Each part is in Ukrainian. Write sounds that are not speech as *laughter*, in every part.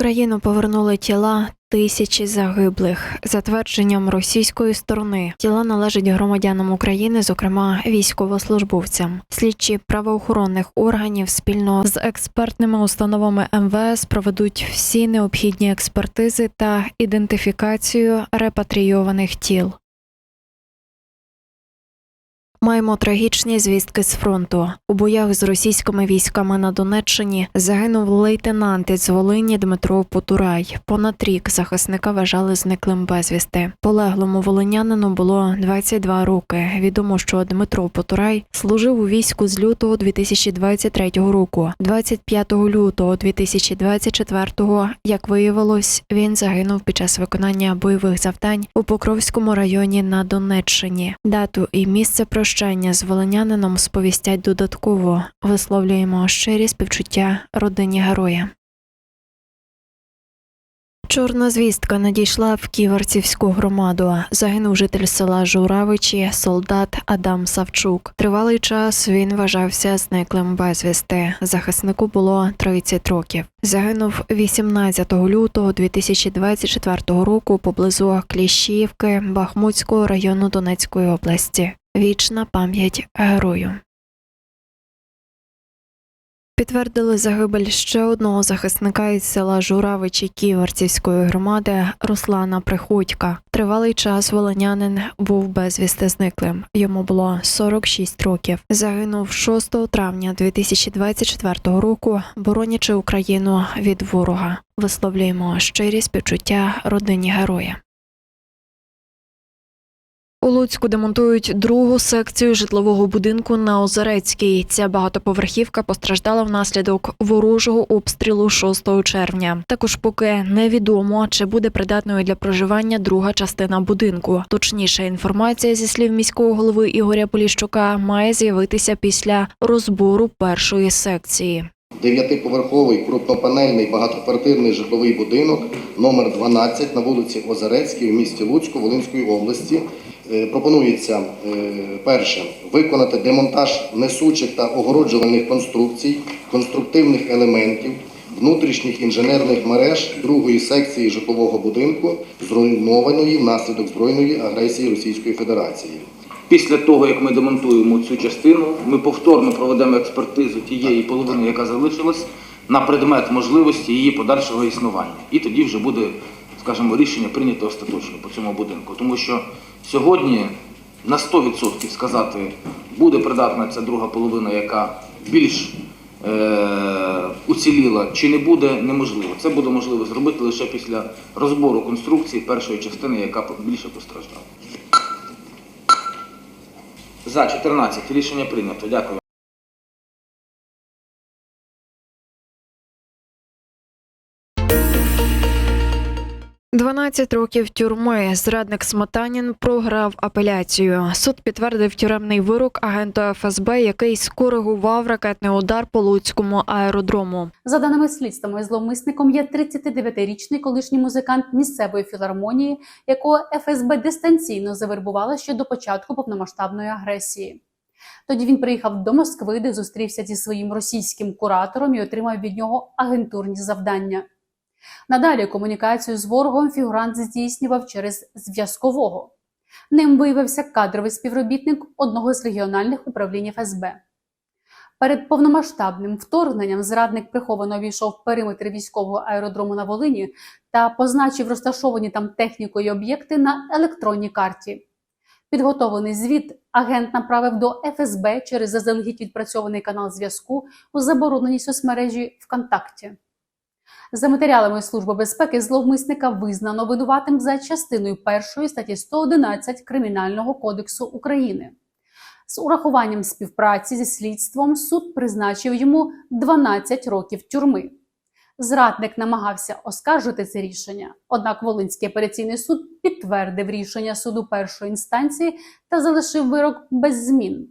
Україну повернули тіла тисячі загиблих. За твердженням російської сторони, тіла належать громадянам України, зокрема військовослужбовцям. Слідчі правоохоронних органів спільно з експертними установами МВС проведуть всі необхідні експертизи та ідентифікацію репатрійованих тіл. Маємо трагічні звістки з фронту. У боях з російськими військами на Донеччині загинув лейтенант із Волині Дмитро Потурай. Понад рік захисника вважали зниклим безвісти. Полеглому волинянину було 22 роки. Відомо, що Дмитро Потурай служив у війську з лютого 2023 року. 25 лютого 2024, як виявилось, він загинув під час виконання бойових завдань у Покровському районі на Донеччині. Дату і місце прощання з волинянином сповістять додатково. Висловлюємо щирі співчуття родині героя. Чорна звістка надійшла в Ківерцівську громаду. Загинув житель села Журавичі, солдат Адам Савчук. Тривалий час він вважався зниклим безвісти. Захиснику було 30 років. Загинув 18 лютого 2024 року поблизу Кліщіївки Бахмутського району Донецької області. Вічна пам'ять герою. Підтвердили загибель ще одного захисника із села Журавичі Ківерцівської громади Руслана Приходька. Тривалий час волонянин був безвісти зниклим. Йому було 46 років. Загинув 6 травня 2024 року, боронячи Україну від ворога. Висловлюємо щирі співчуття родині героя. У Луцьку демонтують другу секцію житлового будинку на Озерецькій. Ця багатоповерхівка постраждала внаслідок ворожого обстрілу 6 червня. Також поки невідомо, чи буде придатною для проживання друга частина будинку. Точніша інформація зі слів міського голови Ігоря Поліщука має з'явитися після розбору першої секції. Дев'ятиповерховий крупнопанельний багатоквартирний житловий будинок номер 12 на вулиці Озерецькій в місті Луцьку Волинської області. Е, Пропонується е, перше виконати демонтаж несучих та огороджувальних конструкцій, конструктивних елементів, внутрішніх інженерних мереж другої секції житлового будинку, зруйнованої внаслідок збройної агресії Російської Федерації. Після того, як ми демонтуємо цю частину, ми повторно проведемо експертизу тієї половини, яка залишилась, на предмет можливості її подальшого існування. І тоді вже буде, скажімо, рішення прийнято остаточно по цьому будинку. Тому що сьогодні на 100% сказати, буде придатна ця друга половина, яка більш е- уціліла, чи не буде, неможливо. Це буде можливо зробити лише після розбору конструкції першої частини, яка більше постраждала. За 14. Рішення прийнято. Дякую. 12 років тюрми. Зрадник Сметанін програв апеляцію. Суд підтвердив тюремний вирок агенту ФСБ, який скоригував ракетний удар по Луцькому аеродрому. За даними слідствами, зловмисником є 39-річний колишній музикант місцевої філармонії, якого ФСБ дистанційно завербувала ще до початку повномасштабної агресії. Тоді він приїхав до Москви, де зустрівся зі своїм російським куратором і отримав від нього агентурні завдання. Надалі комунікацію з ворогом фігурант здійснював через зв'язкового. Ним виявився кадровий співробітник одного з регіональних управлінь ФСБ. Перед повномасштабним вторгненням зрадник приховано війшов периметр військового аеродрому на Волині та позначив розташовані там техніку і об'єкти на електронній карті. Підготовлений звіт агент направив до ФСБ через заздалегідь відпрацьований канал зв'язку у забороненій соцмережі ВКонтакті. За матеріалами Служби безпеки зловмисника визнано винуватим за частиною першої статті 111 Кримінального кодексу України. З урахуванням співпраці зі слідством суд призначив йому 12 років тюрми. Зрадник намагався оскаржити це рішення, однак Волинський апеляційний суд підтвердив рішення суду першої інстанції та залишив вирок без змін.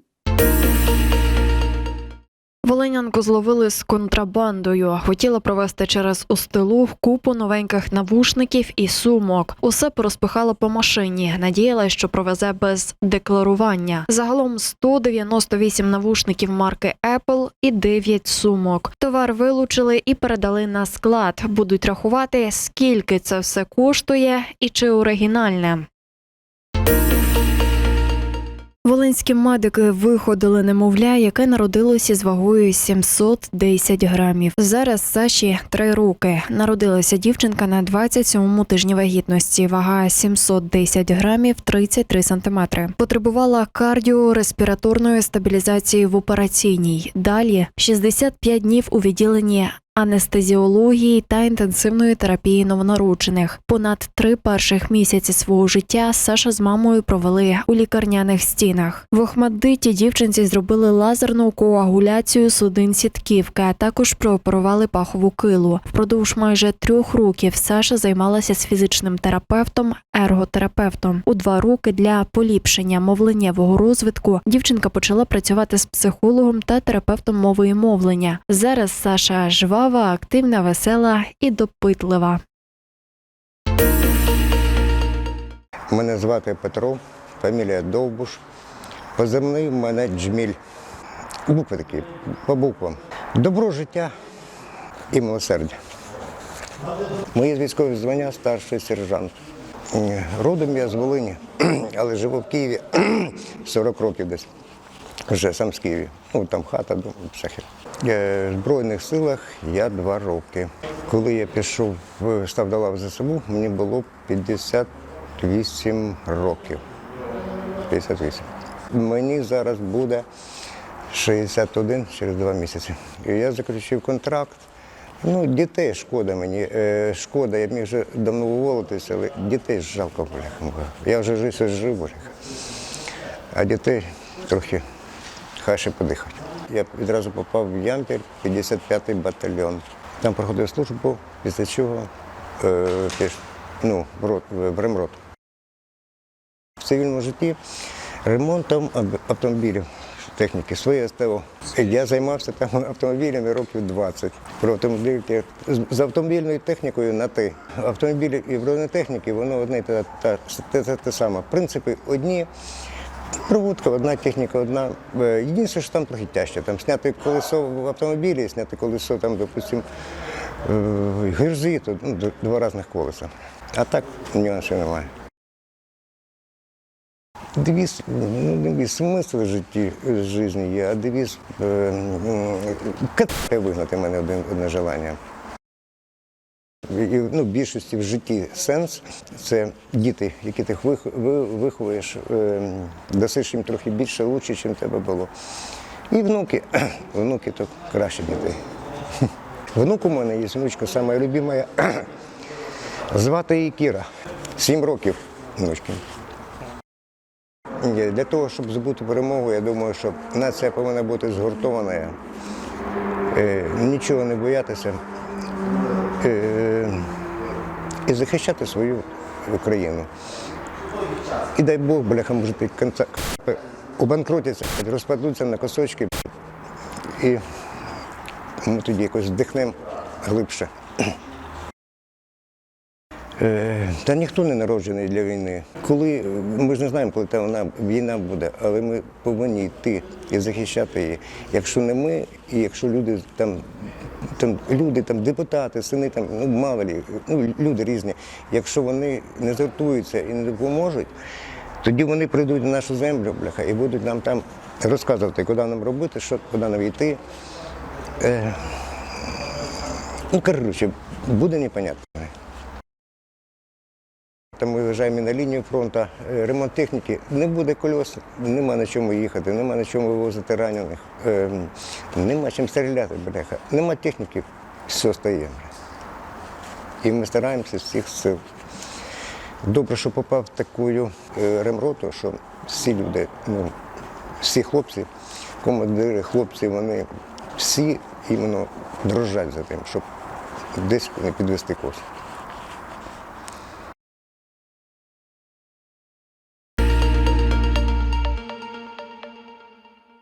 Волинянку зловили з контрабандою. Хотіла провести через Остилу купу новеньких навушників і сумок. Усе порозпихала по машині. Надіялась, що провезе без декларування. Загалом 198 навушників марки Apple і 9 сумок. Товар вилучили і передали на склад. Будуть рахувати, скільки це все коштує і чи оригінальне. Волинські медики виходили немовля, яке народилося з вагою 710 грамів. Зараз Саші три роки. Народилася дівчинка на 27-му тижні вагітності. Вага 710 грамів 33 сантиметри. Потребувала кардіореспіраторної стабілізації в операційній. Далі 65 днів у відділенні анестезіології та інтенсивної терапії новонароджених. Понад три перших місяці свого життя Саша з мамою провели у лікарняних стінах. В Охмаддиті дівчинці зробили лазерну коагуляцію судин сітківки, а також прооперували пахову килу. Впродовж майже трьох років Саша займалася з фізичним терапевтом, ерготерапевтом. У два роки для поліпшення мовленнєвого розвитку дівчинка почала працювати з психологом та терапевтом мови і мовлення. Зараз Саша жвава, активна, весела і допитлива. Мене звати Петро, фамілія Довбуш. Позивний мене Джміль. Букви такі, по буквам. Добро життя і милосердя. Мої військові звання старший сержант. Родом я з Волині, *clears throat* але живу в Києві *clears throat* 40 років десь. Вже сам з Києві. Ну там хата, дом, шахер. Е, В Збройних силах я два роки. Коли я пішов, став до лав ЗСУ, мені було 58 років. 58. Мені зараз буде 61 через два місяці. І я заключив контракт. Ну, дітей шкода мені. Е, шкода, я міг вже давно уволитися, але дітей жалко, бляха. Я вже жив, жив, бляха. А дітей трохи хай ще подихають. Я відразу попав в Ямпіль, 55-й батальйон. Там проходив службу, після чого е, ну, в, рот, в ремрот. В цивільному житті ремонтом автомобілів, техніки, своє СТО. Я займався там автомобілями років 20. Про автомобілі з- автомобільною технікою на ти. Автомобілі і бронетехніки, воно одне те, те, те, те, те саме. Принципи одні. Проводка, одна техніка, одна. Е, Єдине, що там трохи тяжче. Там зняти колесо в автомобілі, зняти колесо, там, допустим, е, гирзи, то ну, два різних колеса. А так нюансів немає. Девіз, ну, девіз, смисл житті житті є, а девіз е, вигнати в мене одне желання. Ну, більшості в житті сенс це діти, які ти вих- ви- виховуєш, е, дасиш їм трохи більше, лучше, ніж тебе було. І внуки, *clears throat* внуки то краще дітей. *clears throat* Внук у мене є внучка, сама любима. *clears throat* Звати її Кіра. Сім років внучки. Для того, щоб здобути перемогу, я думаю, що нація повинна бути згуртована, е, нічого не боятися е, і захищати свою Україну. І дай Бог, бляха, може, конца обанкрутяться, розпадуться на кусочки, і ми тоді якось вдихнемо глибше. Е, Та ніхто не народжений для війни. Коли ми ж не знаємо, коли та вона війна буде, але ми повинні йти і захищати її. Якщо не ми, і якщо люди там, там люди, там депутати, сини там, ну мало лі, ну люди різні. Якщо вони не згуртуються і не допоможуть, тоді вони прийдуть на нашу землю, бляха, і будуть нам там розказувати, куди нам робити, що куди нам йти. Е, ну коротше, буде непонятно. Там ми виїжджаємо на лінію фронту, е, ремонт техніки, не буде кольос, нема на чому їхати, нема на чому вивозити ранених, е, нема чим стріляти, бляха, нема техніки, все стає. І ми стараємося всіх сил. Добре, що попав в таку е, ремроту, що всі люди, ну, всі хлопці, командири, хлопці, вони всі іменно дрожать за тим, щоб десь не підвести кос.